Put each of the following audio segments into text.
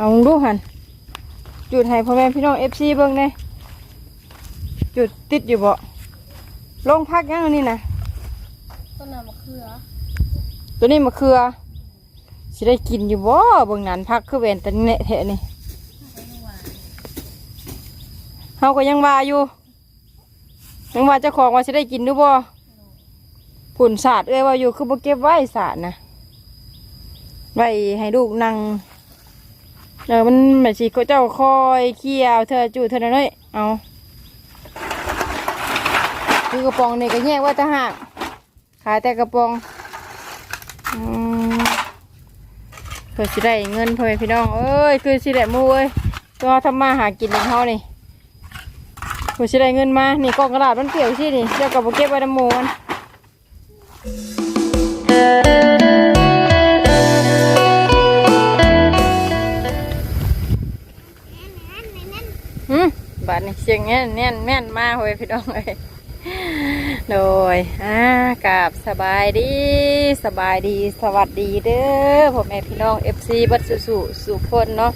เอาดูหันจุดให้พ่อแม่พี่น้องเอฟซีเบิ่งแหน่จุดติดอยู่บ่ลงพักยังอันนี้นะต้นน้ำมะเขือ ตัวนี้มะเขือสิได้กินอยู่บ่เบิ่งนั้นพักคือเวนแต่เนะแท้นี่เฮาก็ยังว่าอยู่ยังว่าเจ้าของว่าสิได้กินดูบ่ผุนศาสตร์เอ้ยว่าอยู่คือบ่เก็บไว้ศาสตร์นะไว้ให้ลูกนั่ง เออมันแบบสิเขาเจ้าคอยเคี่ยวเธอจูเธอหน่อยเอาคือกระป๋องนี่ก็แยกว่าตะหากขายแต่กระป๋องอืมเพื่อสิได้เงินเพื่อพี่น้องเอ้ยคือสิได้มูเอ้ยตัวทำมาหากินของเขานี่เพื่อสิได้เงินมานี่กองกระดาษมันเกี่ยวสินี่เจ้ากับเก็บไว้ในหมูมัน บาดนี่เสียงแน่นแน่นแน่นมากเว้ยพี่น้องเอ้ยโดยอ่ากราบสบายดีสบายดีสวัสดีเด้อผมแม่พี่น้อง FC บัดสุสุสุพลเนาะ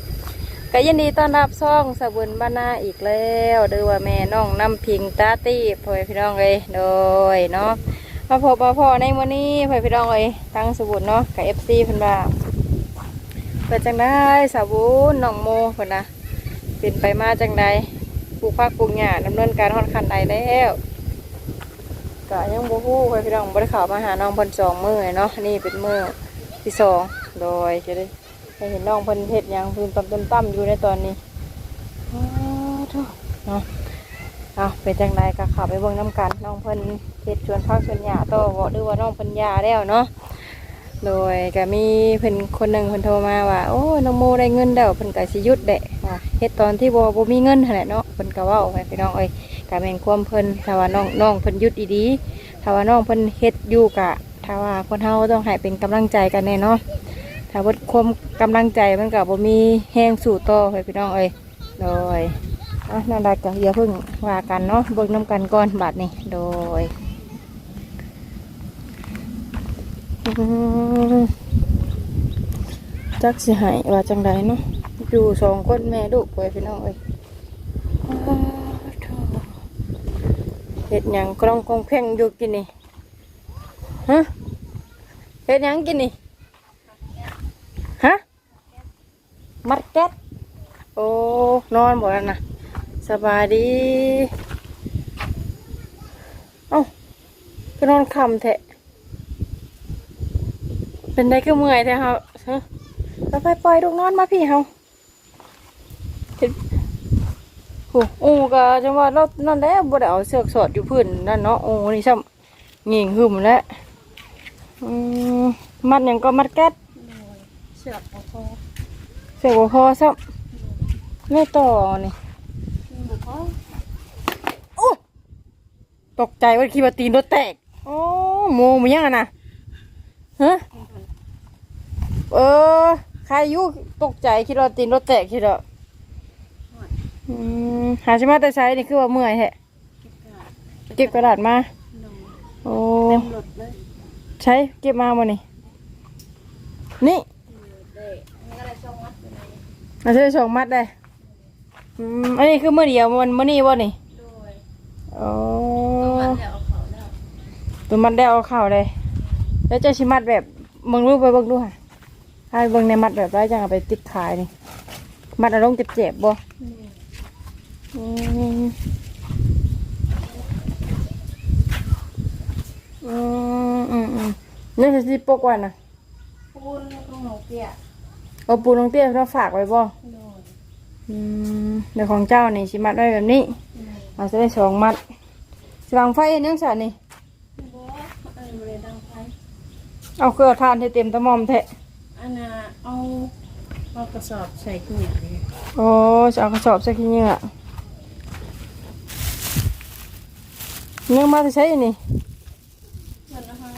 ก็ยินดีต้อนรับซ่องสบุญบ้านนาอีกแล้วเด้อว่าแม่น้องน้ำพิงตาตีพ่อแม่พี่น้องเลยโดยเนาะมาพบมาพ่อในวันนี้พ่อพี่น้องเลยทั้งสบุญเนาะกับ FC เพิ่นว่าเปิดจังได้สบุญน้องโมเพิ่นนะเป็นไปมาจังใด ปลูกผักปลูกหญ้าดำเนินการค่อนข้างใดแล้วก็ยังบ่ฮู้ไปพี่น้องบ่ได้เข้ามาหาน้องเพิ่นสองมือเนาะนี่เป็นมือที่สองโดยจะได้เห็นน้องเพิ่นเฮ็ดยังพิ่นตำต้นตั้มอยู่ในตอนนี้อ้าวโถ่เนาะเอาเป็นจังไดก็ข้าไปเบิ่งน้ำกันน้องเพิ่นเฮ็ดสวนผักสวนหญ้าต่อบ่หรือว่าน้องเพิ่นหญ้าแล้วเนาะโดยก็มีเพิ่นคนหนึ่งเพิ่นโทรมาว่าโอ้ยน้องโมได้เงินแล้วเพิ่นก็สิยุดแดะเฮ็ดตอนที่บ่บ่มีเงินนั่นแหละเนาะ เพิ่นก็เว้าให้พี่น้องเอ้ยกาแม่นความเพิ่นถ้าว่าน้องน้องเพิ่นหยุดอีดีถ้าว่าน้องเพิ่นเฮ็ดอยู่กะถ้าว่าคนเฮาต้องให้เป็นกำลังใจกันแน่เนาะถ้าว่าความกำลังใจมันก็บ่มีแห้งสู่ต่อให้พี่น้องเอ้ยโดยอะนั่นละก็อย่าเพิ่งว่ากันเนาะเบิ่งน้ำกันก่อนบาดนี้โดยจักสิให้ว่าจังไดเนาะอยู่สองคนแม่ลูกไว้พี่น้องเอ้ย เห็ดหยังกล้องกองเพ่งอยู่กินนี่ฮะเห็ดหยังกินนี่ฮะมัดแก๊สโอ้นอนบ่แล้วนะสบายดีเอ้าก็นอนคำแทะเป็นได้ก็เมื่อยแท้เฮาฮะไปไปปล่อยลูกนอนมาพี่เฮาเห็ด โอ้โอ้ก็จังว่าเรานั่นแหละบ่ได้เอาเสือกสอดอยู่พื้นนั่นเนาะโอ้นี่ซ้ำงิ่งหึมแล้วอืมมัดหยังก็มัดแก๊สเสือกพอเสือกบ่พอซ้ำไม่ต่อนี่บุพอโอ้ตกใจว่าคิดว่าตีนรถแตกโอ้โมมันยังอะนะฮะเออใครอยู่ตกใจคิดว่าตีนรถแตกคิดว่า มหาชิมาแต่ใช้นี่คือว่าเมื่อยแฮะเก็บกระดาษมานมโอ้เต็มรถเลยใช้เก็บมาบ่นี่ นี่เด็กนี่ก็เลยช่องวัดอยู่ในมาซื้อสองมัดได้อืมอันนี้คือมื้อเดียวมันมื้อนี้บ่นี่โดยโอ้ต้องมัดแล้วเอาเขาแล้วตัวมัดได้เอาเข้าเลยแล้วเจะชิมัดแบบมึงรู้ไปเบิ่งดูค่ะให้เบิ่งในมัดแบบไรจังเอาไปติดขายนี่ มัดเอาลงเจ็บๆบ่ อืมอืมอืมนี่คือสิปกไว่านะปูนของหนูเปียกเอาปูน้องเตี้ยเราฝากไว้บ่โดยอืมเดี๋ยวของเจ้านี่สิมัดไว้แบบนี้เอาจะได้สองมัดสว่างไฟเห็นยังสันนี่บัวเออเลยดังไฟเอาเครื่องทานให้เต็มตะมอมแทะอันน่ะเอาเอากระสอบใส่ขึ้นอย่างนี้โอ้จะเอากระสอบใส่ขี้เหงื่อ เนื้อมาจะใช้อันนี่มันเอาให้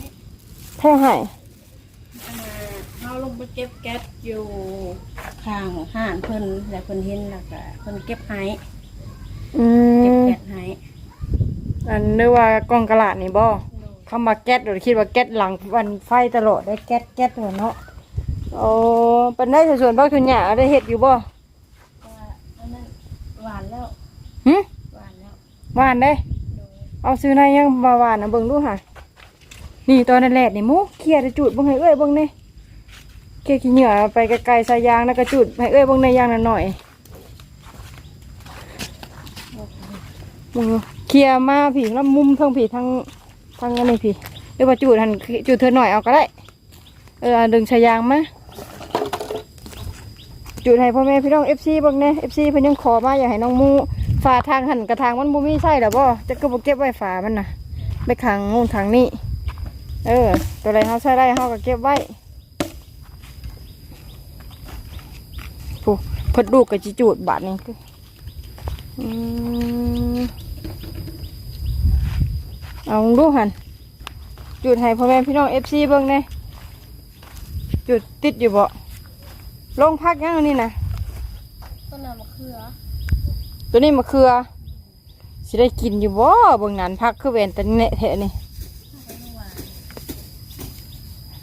แท่งให้อันน่ะเอาลงไปเก็บแก๊สอยู่ข้างห้านเพิ่นแล้วเพิ่นเห็นแล้วก็เพิ่นเก็บให้อืเก็บมแก๊สให้อันนึกว่ากล้องกระลาดนี่บ่โดยคำว่าแก๊สเดี๋ยวคิดว่าแก๊สหลังวันไฟตลอดได้แก๊สแก๊สหัวเนาะโอ้โอ้เป็นได้ส่วนบักทุนหยาได้เห็ดอยู่บ่ว่าอันนั้นหวานแล้วหึหวานแล้วหวานได้โดย เอาซื้อในยังมาหวานนะเบิ่งดูค่ะนี่ตอนนั้นแหละนี่หมูเคลียจะจุดเบิ่งให้เอ้ยเบิ่งนี่เคลียขี้เหงื่อไปไกลๆสายยางแล้วก็จุดให้เอ้ยเบิ่งในยางนั่นหน่อยมึงเคลียมาผีแล้วมุมทั้งผีทั้งทั้งอันนี้ผีเรียว่าจุดหันจุดเธอหน่อยเอาก็ได้เออดึงสายยางมาจุดให้พ่อแม่พี่น้องเอฟซีเบิ่งแน่เอฟซีเพิ่นยังขอมาอยากให้น้องมู ฝาทางหันกระทางมันบ่มีใช่หรอบ่จะก็บ่เก็บไว้ฝามันนะไปขังงูนทางนี้เออ ตัวอะไรเฮาใช้ได้เฮาก็เก็บไว้ผู้เพิ่นดูกกับจิจูดบาดนี้คืออืมเอาดูหันจุดให้พ่อแม่พี่น้องเอฟซีเบิ่งแน่จุดติดอยู่บ่ลงพักยังนนี้นะต้นน้ำมะเขือ ตัวนี้มะเขือสิได้กินอยู่บ่บางนั้นพักคือเวนแต่เนะเทะนี่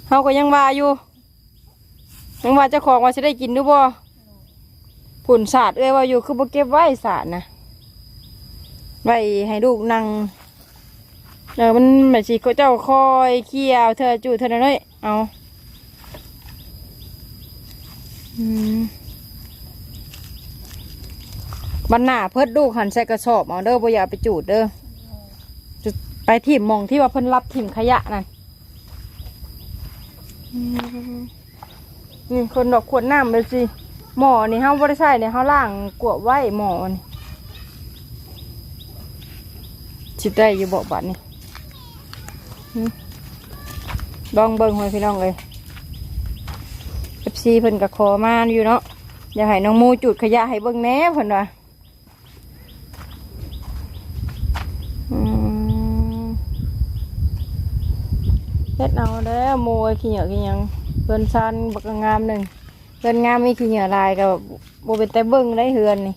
เฮาก็ยังว่าอยู่ยังว่าเจ้าของว่าสิได้กินหรือบ่ผุ่นสาดเอ้ยว่าอยู่คือบ่เก็บไว้สาดนะไว้ให้ลูกนั่งเออมันแบบสิเขาเจ้าคอยเคี่ยวเธอจูเธอหน่อยเอาอืม บันหน้าเพิ่นดูหันใส่กระสอบเอาเด้อบ่อย่าไปจูดเด้อจุดไปถิ่มมองที่ว่าเพิ่นรับถิ่มขยะนั่นนี่คนดอกขวดน้ำเลยสิหมอนี่เฮาบ่ได้ใช้เนี่ยเฮาล้างกวดไว้หมอนี่สิได้อยู่บ่บัดนี่ลองเบิ่งให้พี่น้องเลย FC เพิ่นก็ขอมาอยู่เนาะอยากให้น้องมูจุดขยะให้เบิ่งแน่เพิ่นว่า อืมเฮ็ดเอาแล้วโมยขี้เหนียวขี้ยังเฮือนซันบักงามหนึ่งเฮือนงามมีขี้เหนียลายกับโบเป็นแต่เบิ้งได้เฮือนนี่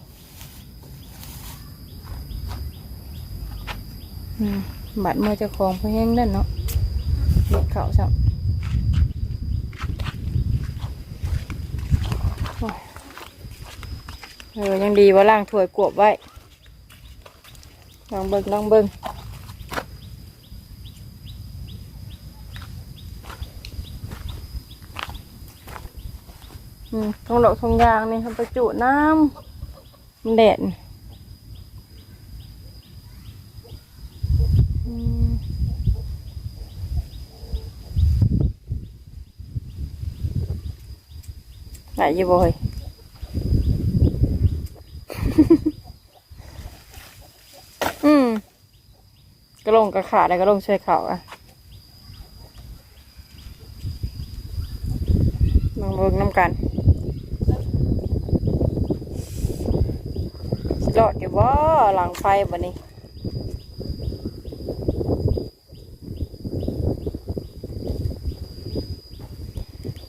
บัดมือจ้าของเพื่อแห้งนั่นเนาะเด็กเขาสับเออยังดีว่าล่างถวยกวบไว้ลองเบิ่งลองเบิ่ง อืมทงดอกทงยางนี่ทำไปจุน้ำมันแดดนี่อืมไหนอยู่บ่เฮ้ยอืมกระลงกระขาดแล้กระลงช่วยเขาอะลองเบิ่งน้ำกัน รอดอยู่บ่หลังไฟบ่นี้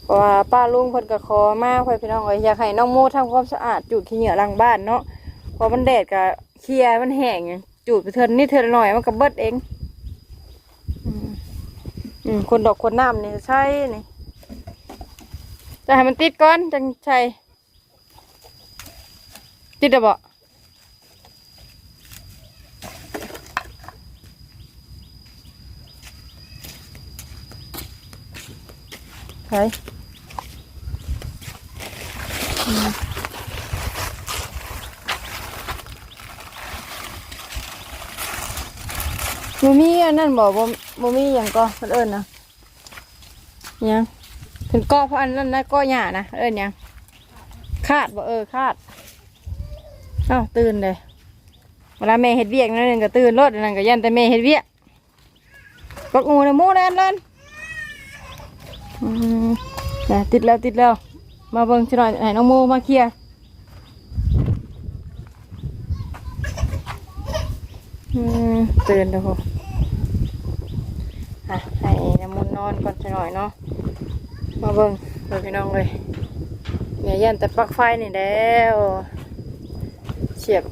เพราะว่าป้าลุงเพิ่นก็ขอมาเพื่อพี่น้องเอ้ยอยากให้น้องโมทำความสะอาดจุดขี้เหงื่อหลังบ้านเนาะเพอมันแดดก็เคลียมันแห้งจูดไปเทินนี่เทินหน่อยมันก็เบิดเองอืมคนดอกคนน้ำนี่ใช่นี่จะให้มันติดก่อนจังใช่ติดหรือเปล่า ช่อืมบ่มีอันนั้นบอกบ่บ่มีอย่างก็มันเอิญนะหยังถึงก้อเพราะอันนั้นนะก้อหญ้านะเอิญยังคาดบ่เออคาดเอ้าตื่นเลยเวลาแม่เฮ็ดเวียกนั่นนก็ตื่นรถอันนั่นก็ยันแต่แม่เฮ็ดเวียกปักงูนะมูแลนแลน อืมน่ะติดแล้วติดแล้ว มาเบิ่งสิหน่อยให้น้องโมมาเคลียร์อืมตื่นแล้วพออะให้น้ำมันต์นอนก่อนจะหน่อยเนาะ มาเบิ่งเบิ่งพี่น้องเลยเนี่ยยันแต่ปลั๊กไฟนี่แล้วเสียบ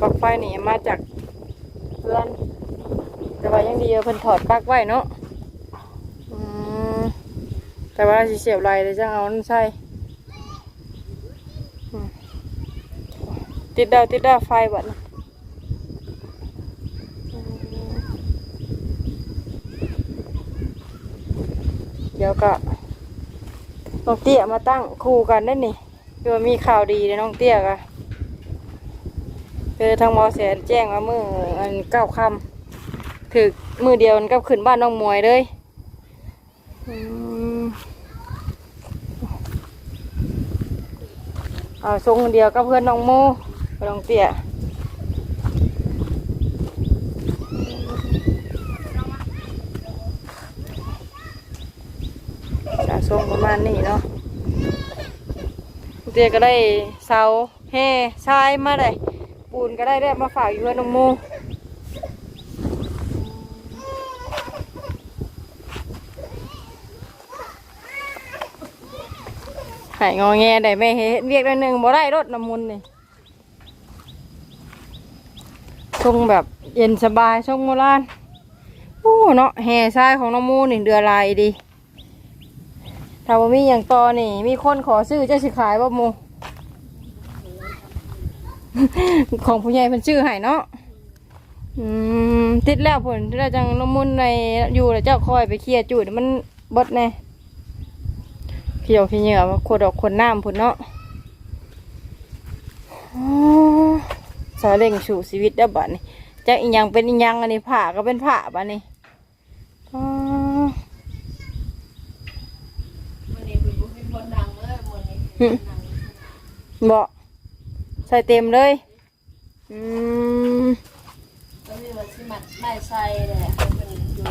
ปลั๊กไฟนี่มาจากเพื่อนแต่ว่ายังดีเพิ่นถอดปลั๊กไว้เนาะ แต่ว่าสิเสียบไรเลยจะเอานั่นใส่ติดดาวติดดาวไฟบัดนี้เดี๋ยวก็น้องเตี้ยมาตั้งคู่กันได้นี่เดี๋ยวมีข่าวดีเลยน้องเตี้ยก็คือทางมอแสนแจ้งว่ามืออันเก้าคำถึกมือเดียวมันก็ขึ้นบ้านน้องมวยเลยอืม เอาทรงเดียวกับเพื่อนน้องโมน้องเตี้ยจะทรงประมาณนี้เนาะเตี้ยก็ได้เสาแห่ทรายมาได้ปูนก็ได้ได้มาฝากอยู่เพื่อนน้องโม หายงอแงได้แม่เฮ็ดเรียกได้หนึ่งบ่ได้รถน้ำมุนนี่ทรงแบบเย็นสบายทรงโบราณโอ้เนาะแห่ทรายของน้องมูนี่เดือลายดีถ้าว่ามีอย่างต่อนี่ มีคนขอซื้อเจ้าสิขายบ่มูของผู้ใหญ่เพิ่นชื่อให้เนาะอืมติดแล้วผลที่เราจังน้ำมุนในอยู่แล้วเจ้าคอยไปเคลียร์จุดมันบดแน่ เขียวขี้เหงื่อมาขวดออกขวดน้ำพุ่นเนาะอ๋อสาเร่งสู่ชีวิตได้อบัดนี่จะอีหยังเป็นอีหยังอันนี้ผ่าก็เป็นผ่าบัดนี้อ๋อวันนี้เป็นบุเป็นบนดังเลยวันนี้หึบอกใส่เต็มเลยอืมก็คือว่าสิมัดไม้ใส่เลยให้เป็นอยู่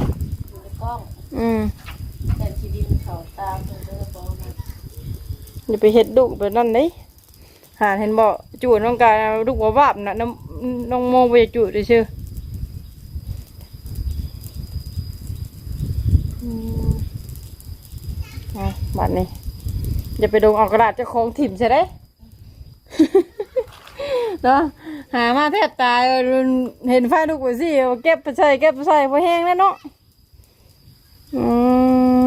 อยู่ในกล้อง อืมแต่ที่ดินเขาตามเพิ่นก็บอกว่า อย่าไปเฮ็ดดุแบบนั้นเลยหาเห็นบอกจูดน้องกายลูกว่าวาบนะน้ำน้องโมไปจูดเลยชื่ออะบัดนี้อย่าไปดงเอากระดาษจ้าของถิ่มใช่ไหมเนาะหามาแทบตายเห็นไฟลูกไปสิเอาเก็บไปใส่เก็บไปใส่พอแห้งแล้วเนาะอืม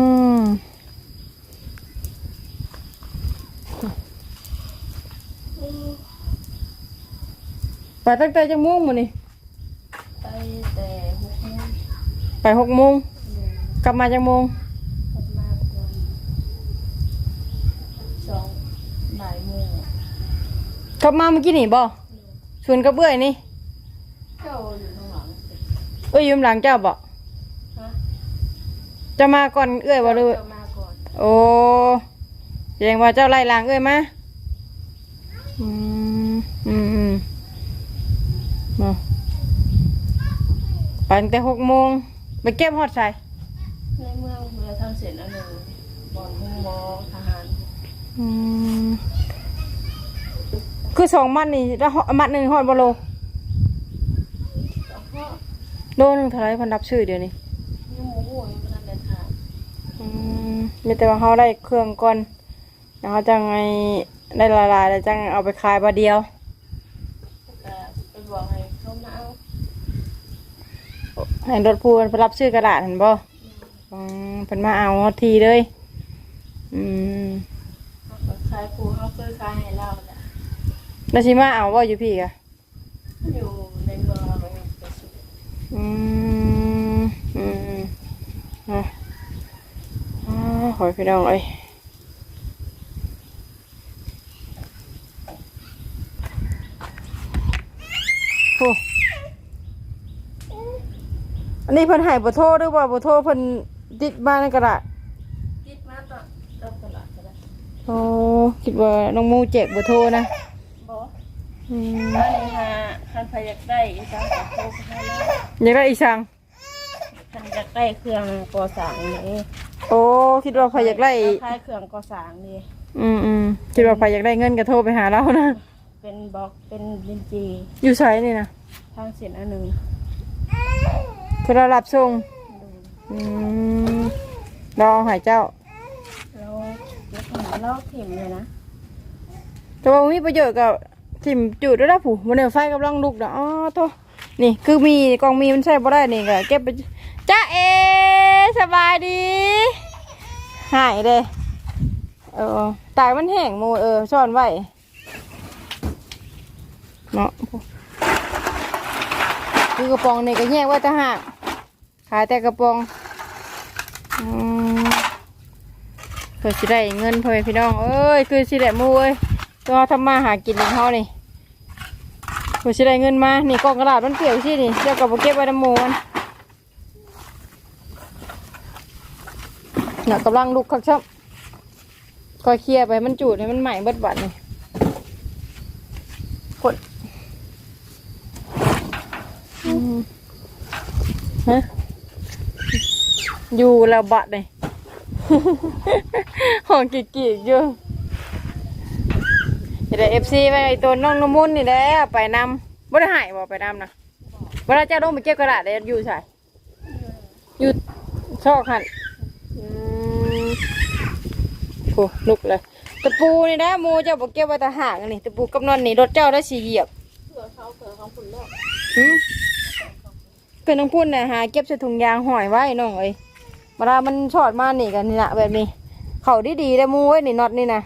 ไปตั้งแต่จังโมงมื้อนี่ไปแต่หกโมงไปหกโมงหนึ่งกลับมาจังโมงกลับมาประมาณสองบ่ายโมงกลับมาเมื่อกี้นี่บ่ชวนกับเบื้อยนี่เจ้าอยู่ข้างหลังเอ้ยอยืมหลังเจ้าบ่ฮะจะมาก่อนเอ้ยบ่เลยเจ้ามาก่อนโอ้แสดงว่าเจ้าไล่หลังเอ้ยมาอืมอืมอืม มาไปตั้งแต่หกโมงไปเก็บฮอดใส่ในเมืองเรือทางเสร็จแล้วหนึ่งบอนหุ้งมอทหารอืมคือสองมัดนี่แล้วฮอดมัดหนึ่งฮอดบ่โลแล้วก็โลหนึงเท่าไหรเพันรับชื่อเดี๋ยวนี้ยังหมูหัวยังไม่ทันได้ทานอืมมีแต่ว่าเขาได้เครื่องก่อนแล้วเขาจังไงได้ละลายแล้วจังเอาไปขายบาทเดียว แต่ไปบอกให้เขามาเอา ให้รถพูนไปรับชื่อกระดาษเห็นบ่อืมเพิ่นมาเอาฮอดทีเลย อืมเขาก็ขายปูเขาเคยขายให้เราแหละแล้วสิมาเอาว่าอยู่พี่กะอยู่ในเมืองเราไปไปสุดอืมอืมอะอ่าขอให้พี่น้องเอ้ยโอ้ อันนี้เพิ่นให้บ่โทรหรือว่าบ่โทรเพิ่นติดมาในกระดาษคิดมาตอนตอนตลาดก็ได้โอ้คิดว่าน้องมูแจกบ่โทรนะบอกอืมอันนี้ฮะคันพอยากได้อีกครั้งก็โทรไปให้แล้วอยากได้อีช่างคันอยากได้เครื่องก่อสร้างนี่โอ้คิดว่าพอยากได้ขายเครื่องก่อสร้างนี่อืมอืมคิดว่าพอยากได้เงินก็โทรไปหาเรานะเป็นบล็อกเป็นลินจีอยู่ไสนี่นะทางเส้นอันหนึ่ง คือเรารับส่งอืมเราเอาใหายเจ้าแล้วแล้วขนาดเราถิ่มเลยนะแต่ว่ามีประโยชน์กับทิมจุดด้วยนะผู้มันเดือไฟกำลังลุกนะอ๋อโทษนี่คือมีกองมีมันใช้บ่ได้นี่ก็เก็บไปจ้าเอสบายดี หายเลยเออตายมันแห้งหมูเออซ่อนไว้เนาะคือกระป๋องนี่ก็แยกไว่าจะหักขายแต่กระปองเพื่อสิได้เงินเพื่อพี่น้อง เอ้ย คือสิได้มูเอ้ยตัวทำมาหากินของเขานี่เพื่อสิได้เงินมา นี่กองกระดาษมันเกี่ยวสินี่เจ้ากับเก็บไว้ในหมูมันน่ะกำลังลุกคักชับคอยเคลียร์ไปมันจูดให้มันใหม่เบิดบัดนี่กดฮะ อยู่แล้วบัดนี่ห้องกีกๆอยู่เดี๋ยวเอฟซีไปไอ้ตัวน้องนมุนนี่แหละไปนำบ่ได้หายบ่ไปนำนะเวลาเจ้าลงไปเก็บกระดาษได้อยู่ใช่อยู่ชอกหันอืมโอ้ลุกเลยตะปูนี่นะหมูเจ้าบอกเก็บไว้แตะห่างนี่ตะปูกับนอนนี่รถเจ้าได้สีเหยียบเผื่อเขาเผื่อเขาฝุ่นโลกหืมเกินต้องพูดนะหาเก็บใส่ถุงยางห่อยไว้น้องเอ้ย เวลามันชอดมานี่กันนี่นะแบบนี้ เขาดีดีๆเลยมูไว้นี่น็อตนี่นะ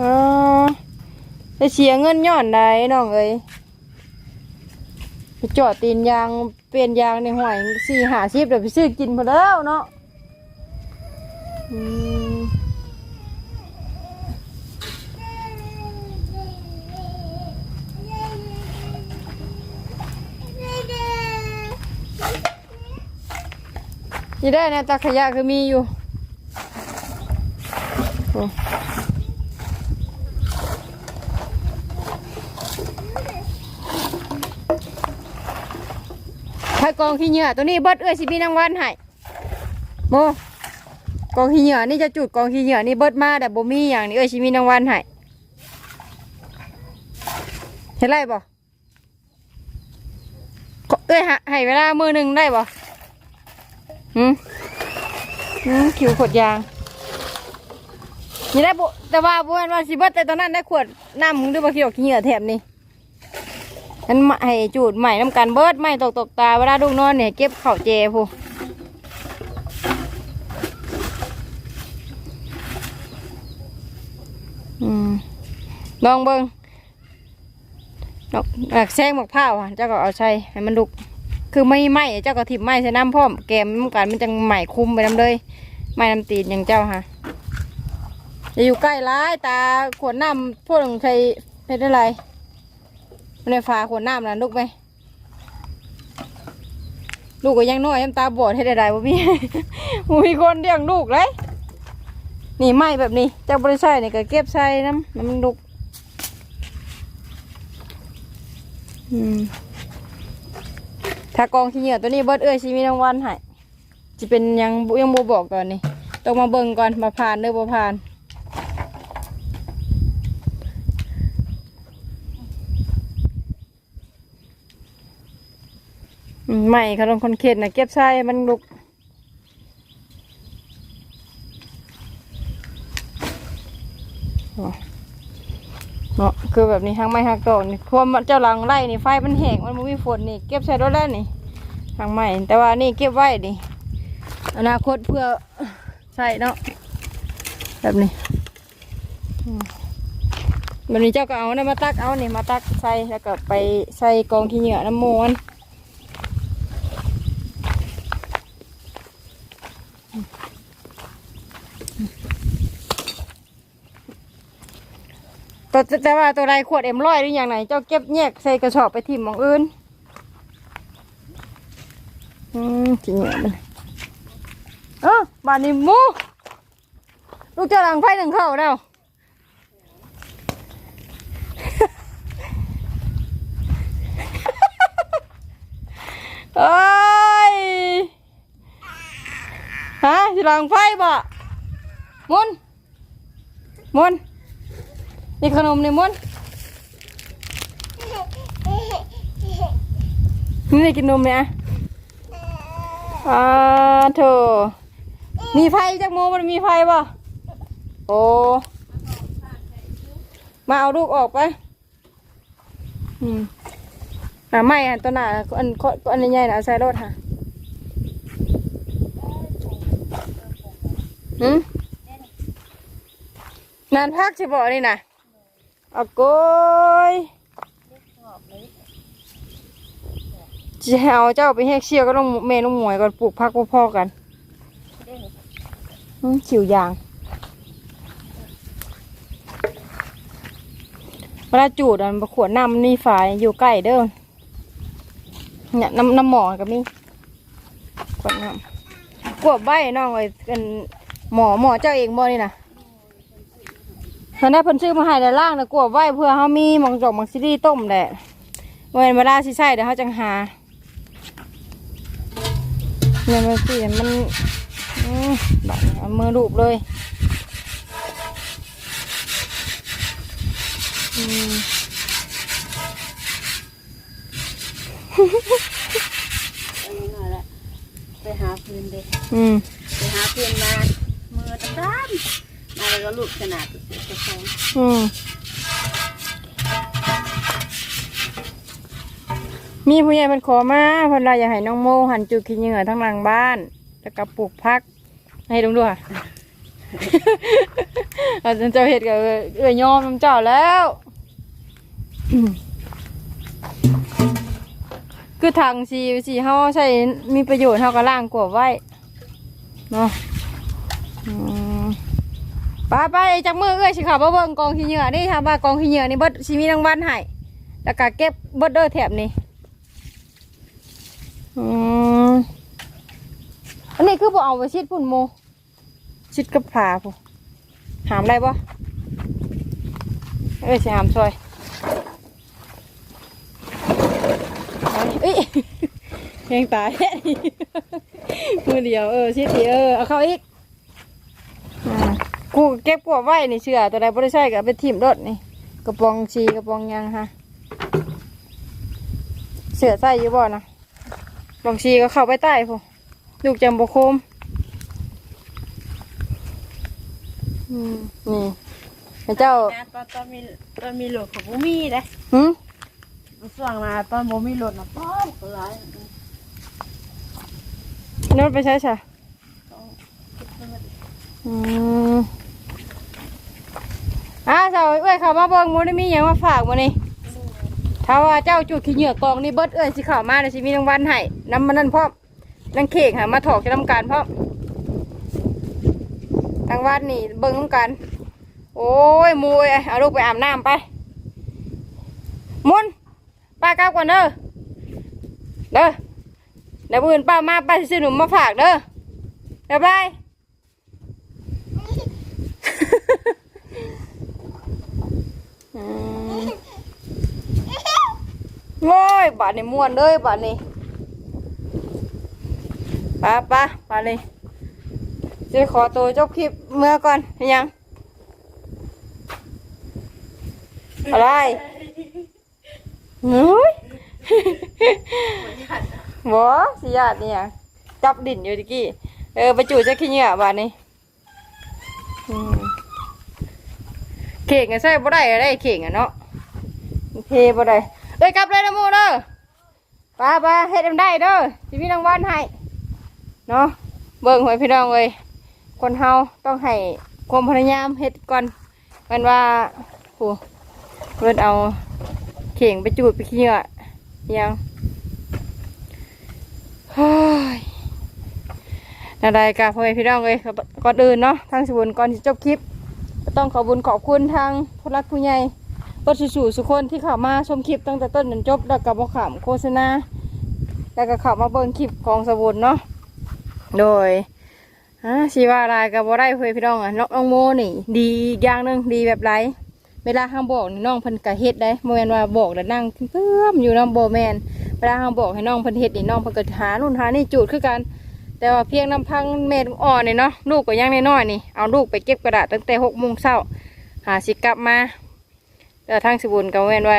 อ๋อจะเสียเงินย้อนใดน้องเอ้ยไปจอดตีนยางเปลี่ยนยางในห่วยสี่หาชิบเดี๋ยวไปซื้อกินพอแล้วเนาะอืม นี่ได้นะตาขยะคือมีอยู่โอ้ถ้ากองขี้เหงื่อตัวนี้เบิดเอ้ยสิพี่นางวันให้โมกองขี้เหงื่อนี่จะจุดกองขี้เหงื่อนี่เบิดมาแต่บ่มีอย่างนี้เอ้ยสิมีนางวันให้เห็นไรบ่เอ้ยให้เวลามือหนึ่งได้บ่ หืมอืมคิวขวดยาง นี่ได้บุแต่ว่าบุญว่าสิเบิดแต่ตอนนั้นได้ขวดน้ำมึงด้วยบ่คิดออกขี้เหงื่อแถบนี่อันให้จูดใหม่น้ำกันเบิดไม่ตกตกตาเวลาลูกนอนเนี่ยเก็บเข่าเจพูลองเบิ้งดอกอักแซงหมกผ้าวอะเจ้าก็เอาใช้ให้มันลุก คือไม่ไหมเจ้าก็ทิบไหมใส่น้ำพร้อมแกมมันกันมันจังหมคุมไปน้ำเลยไหม่น้ำตีนอย่างเจ้าค่ะอย่าอยู่ใกล้ร้ายตาขวดน้ำพวกใช้เป็นอะไรในฝาขวดน้ำนะลูกไหมลูกก็ยังน้อยน้ำตาบอดให้ได้ๆบ่มีบ่มีคนเลี้ยงลูกเลยนี่ไหมแบบนี้เจ้าบริษัทนี่ก็เก็บใส่น้ำน้ำลูกอืม ถ้ากองขี้เหงื่อตัวนี้เบิดเอ้ยชีมีรางวัลให้จะเป็นยังยังบ่บอกก่อนนี่ต้องมาเบิ่งก่อนมาผ่านเด้อบ่ผ่านอืมไม่ขนมคนเข็ดนะเก็บใส่มันลุกอ๋อ เนาะคือแบบนี้ทางไม้ทางกอกนี่พวมเจ้าหลังไร่นี่ไฟมันแห้งมันบ่มีฝนนี่เก็บใส่รถแล้วนี่ทางไม้แต่ว่านี่เก็บไว้นี่อนาคตเพื่อใส่เนาะแบบนี้แบบนี้เจ้าก็เอานะมาตักเอานี่มาตักใส่แล้วก็ไปใส่กองขี้เหงื่อน้ำมูน ตัวแต่ว่าตัวใดขวดเอ็มร้อยหรืออย่างไหนเจ้าเก็บแยกใส่กระสอบไปทิ่มมองอื่นอืมจริงเหรอมันเออบานนี้มูลูกเจ้าหลังไฟหนึ่งเข้าแล้วเอ้ยฮะสิหลังไฟบ่มุนมุน นี่ขนมนี่มนนี่ได้กินนมเนี่ยอ่าโถมีไฟจากโมมันมีไฟป่ะโอ้มาเอาลูกออกไปอืมอ่าไม่อะตัวหน้าอันอันใหญ่ๆนะใส่รถค่ะหืมนานพักใช่บ่นี่นะ เอาโกยเจะเอาเจ้าไปแหกเชี่ยวก็ต้องเมน้องหมวยก่อนปลูกพักพ่อๆกันเด้งหืมขิวยางเวลาจูดอันประขวดน้ำนี่ฝายอยู่ใกล้เด้อเนี่ยน้ำน้ำหมอกับนี่ขวดน้ำกวบใบน้องไอ้กันหมอหมอเจ้าเองบ่นี่นะ ตอนนี้เพิ่นซื้อมาให้แต่ล่างนะกวบใบเพื่อเฮามีหมองจอกหมองซีรีต้มแหละเมื่อเวลาสิใช่เดี๋ยวเฮาจังหาเนี่ยมันสิมันอืมบัดนี้เอามือลูบเลยอืมอันนี้หน่อยละไปหาฟืนเด็กอืมไปหาฟืนมามือตะกร้านมา แล้วก็ลูกขนาดตัวตัวสองอืมมีผู้ใหญ่เป็นขอมาเพิ่นว่าอยากให้น้องโมหันจูกินเหงื่อทั้งหลังบ้านแล้วก็ปลูกพัก ให้ลงด้วย อาจารย์เจ้าเห็ดกับเอื้อยยอมน้ำเจ้าแล้วอืมคือทางสีสีเฮาใช้มีประโยชน์เฮาก็ล่างกวบไว้เนาะ ไปไปจากมือเอ้ยสิเขับมาเบิ่งกองขี้เหงื่อนี่ทำว่ากองขี้เหงื่อนี่เบิดสิมีรางวัลให้แล้วก็เก็บเบิดเด้อแถบนี้อืมอันนี้คือบ่เอาไปชิดพุ่นโมชิดกับผาพุ่นหามได้ปะเอ้ยสิหามช่วยเอ้ยยังตายมือเดียวเออชิดเดีเออเอาเข้าอีก กูเก็บกวบไว้นี่เชื่อตัวใดบ่ได้ใช้ก็เอาไปทิ่มรถนี่กระป๋องชีกระป๋องหยังฮะเสือใส่อยู่บ่นะกระป๋องชีก็เข้าไปใต้พอลูกจำบ่โคมอืมนี่ให้เจ้านะตอนตอนมีตอนมีรถของบุมีเลยหึส่วงมาตอนบุมีรถนะป้อมก็ร้ายนวดไปใช้ใช่อืม อาเจ้าเอ้ยเขามาเบิ่งมูได้มีหยังมาฝากมื้อนี้ถ้าว่าเจ้าจุดขี้เหงื่อกองนี่เบิดเอ้ยสิเข้ามาเดี๋ยวสิมีรางวัลให้นำมันนั่นพร้อมนั่งเค้กหามาถอกจะทำการพร้อมรางวัลนี่เบิ่งน้ำกัน โอ้ยมวยเอาลูกไปอาบน้ำไป มุนป้ากลับก่อนเด้อเด้อเดี๋ยวปืนป้ามาป้าสิซื้อหนุ่มมาฝากเด้อบ๊ายบาย อืมโอ้ยบาดนี่ม่วนเลยบาดนี่ไป้าป้าบาดนี่จะขอตัวจบคลิปเมื่อก่อนเห็นยัง อะไรนุ้ยบ่สิญาตินี่ยจับดินอยู่ตะกี้ เออไปจู่จะขี้เหงื่อบาดนี่อืม เข่งอะใส่บ่ได้อะไรเข่งอะเนาะเทบ่ได้เอ้ยกลับเลยนะโมเด้อป้าป้าเฮ็ดทำได้เด้อสิมีรางวัลให้เนาะเบิ่งหวยพี่น้องเลยคนเฮาต้องให้ความพยายามเฮ็ดก่อนมันว่าโหเพิ่นเอาเข่งไปจูดไปขี้เหงื่อยังเฮ้ยนาได้กะพ่อแม่พี่น้องเลยก่อนอื่นเนาะทางสบุนก่อนที่จบคลิป ต้องขอบุญขอบคุณทางผู้รักผู้ใหญ่ก็สู่สุคนที่เข้ามาชมคลิปตั้งแต่ต้นจนจบแล้วก็บอขามโฆษณาแล้วก็เข้ามาเบิ่งคลิปของสบุนเนาะโดยอ่าชีวาอะไรกับ่ได้เพื่อพี่น้องอะน้องโมนี่ ดีอย่างหนึงดีแบบไรเวลาห้างบอกนี่น้องพิ่นกะเฮ็ดได้โมแมนว่าบอกแล้วนั่งเพิ่มอยู่น้ำโบแมนเวลาห้างบอกให้น้องพิ่นเฮ็ดนี่น้องพิ่นก็หานู่นหานี่จูดคือกัน แต่ว่าเพียงน้ำพังเม็ดอ่อนนี่เนาะลูกก็ยังน้อยๆนี่เอาลูกไปเก็บกระดาษตั้งแต่หกโมงเช้าหาสิกลับมาแต่ทางสบุนกับเวนว่า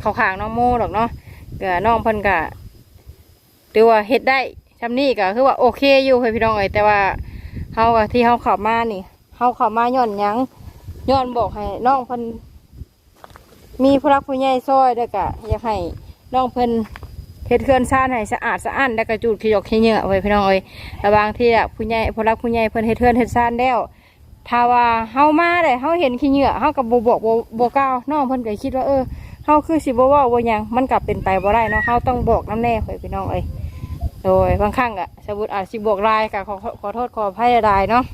เขาขางน้องโมหรอกเนาะก็น้องเพิ่นก็ถือว่าเฮ็ดได้ทำนี่ก็คือว่าโอเคอยู่ให้พี่น้องเอ้ยแต่ว่าเฮาก็ที่เฮาเข้ามานี่เฮาเข้ามาย้อนยังย้อนบอกให้น้องเพิ่นมีผู้รักผู้ใหญ่ซอยแล้วก็อยากให้น้องเพิ่น เฮ็ดเคลื่อนซ่านให้สะอาดสะอ้านแล้วก็จูดขยกขยเยอะไว้พี่น้องเอ้ยระบางที่อะผู้ใหญ่ผู้รักผู้ใหญ่เพิ่นเฮ็ดเคลื่อนเฮ็ดซ่านแล้วถ้าว่าเฮามาได้เฮาเห็นขี้เหงื่อเฮาก็บ่บอกบ่บ่กล่าวน้องเพิ่นก็คิดว่าเออเฮาคือสิบ่เว้าบ่หยังมันก็เป็นไปบ่ได้เนาะเฮาต้องบอกนํแน่ไว้พี่น้องเอ้ยโดยบางครั้งอะสมมุติอาจสิบอกลายก็ขอขอโทษขออภัยหลายเนาะ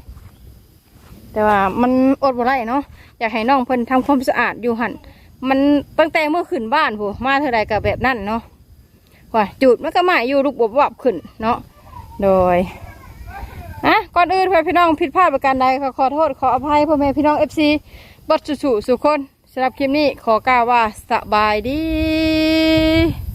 แต่ว่ามันอดบ่ได้เนาะอยากให้น้องเพิ่นทำความสะอาดอยู่หั่นมันตั้งแต่เมื่อขึ้นบ้านผู้มาเท่าไรกับแบบนั้นเนาะ ว่าจุดมันก็มาอยู่ลูกบวบวับขึ้นเนาะโดยอะก่อนอื่นพ่อพี่น้องผิดพลาดประการใดขอขอโทษขออภัยพ่อแม่พี่น้องเอฟซีบัดสุสุสุคนสำหรับคลิปนี้ขอกล่าวว่าสบายดี